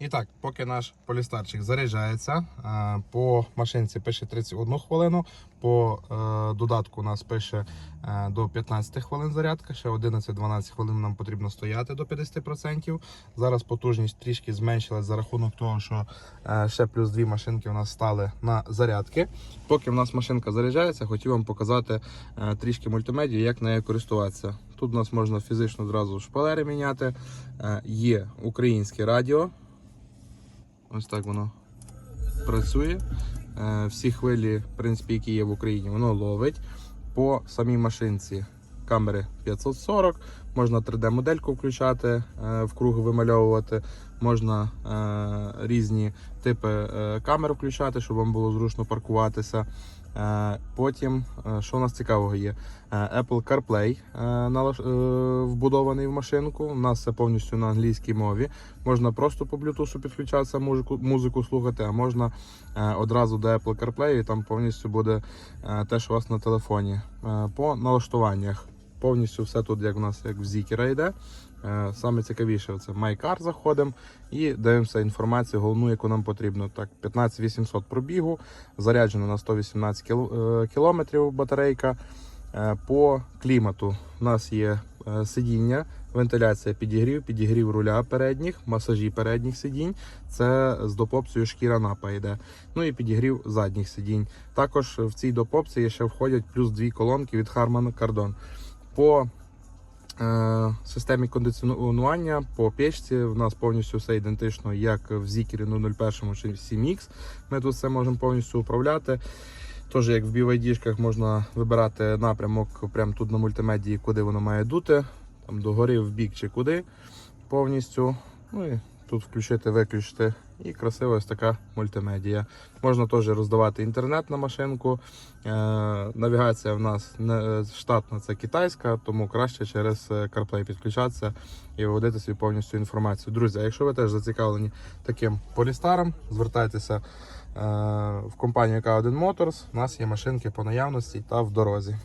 І так, поки наш полістарчик заряджається, е, по машинці пише 31 хвилину, по е, додатку у нас пише е, до 15 хвилин зарядка, ще 11-12 хвилин нам потрібно стояти до 50%. Зараз потужність трішки зменшилась за рахунок того, що ще плюс дві машинки у нас стали на зарядки. Поки в нас машинка заряджається, хотів вам показати трішки мультимедію, як нею користуватися. Тут у нас можна фізично зразу шпалери міняти. Є українське радіо. Ось так воно працює. Е, Всі хвилі, в принципі, які є в Україні, воно ловить. По самій машинці камери 540, можна 3D-модельку включати, е, в круг вимальовувати, можна е, різні типи е, камер включати, щоб вам було зручно паркуватися. Потім, що у нас цікавого є? Apple CarPlay вбудований в машинку. У нас це повністю на англійській мові. Можна просто по Bluetooth підключатися, музику, музику слухати, а можна одразу до Apple CarPlay, і там повністю буде те, що у вас на телефоні. По налаштуваннях повністю все тут, як у нас як в Zikera йде. Е, Саме цікавіше це MyCar заходимо і дивимося інформацію, головну, яку нам потрібно. Так, 15800 пробігу, заряджено на 118 е, кілометрів батарейка. Е, По клімату у нас є сидіння, вентиляція підігрів, підігрів руля передніх, масажі передніх сидінь. Це з допопцією шкіра напа йде. Ну і підігрів задніх сидінь. Також в цій допопції ще входять плюс дві колонки від Harman Kardon. По е, системі кондиціонування по печці в нас повністю все ідентично, як в Zikері 001 чи в 7X. Ми тут все можемо повністю управляти. Тож, як в BYD можна вибирати напрямок прямо тут на мультимедії, куди воно має дути, там догори, в бік чи куди повністю. Ну і тут включити, виключити. І красива ось така мультимедія. Можна теж роздавати інтернет на машинку. Е, навігація в нас не штатна, це китайська, тому краще через е, CarPlay підключатися і виводити собі повністю інформацію. Друзі, а якщо ви теж зацікавлені таким полістаром, звертайтеся е, в компанію K1 Motors. У нас є машинки по наявності та в дорозі.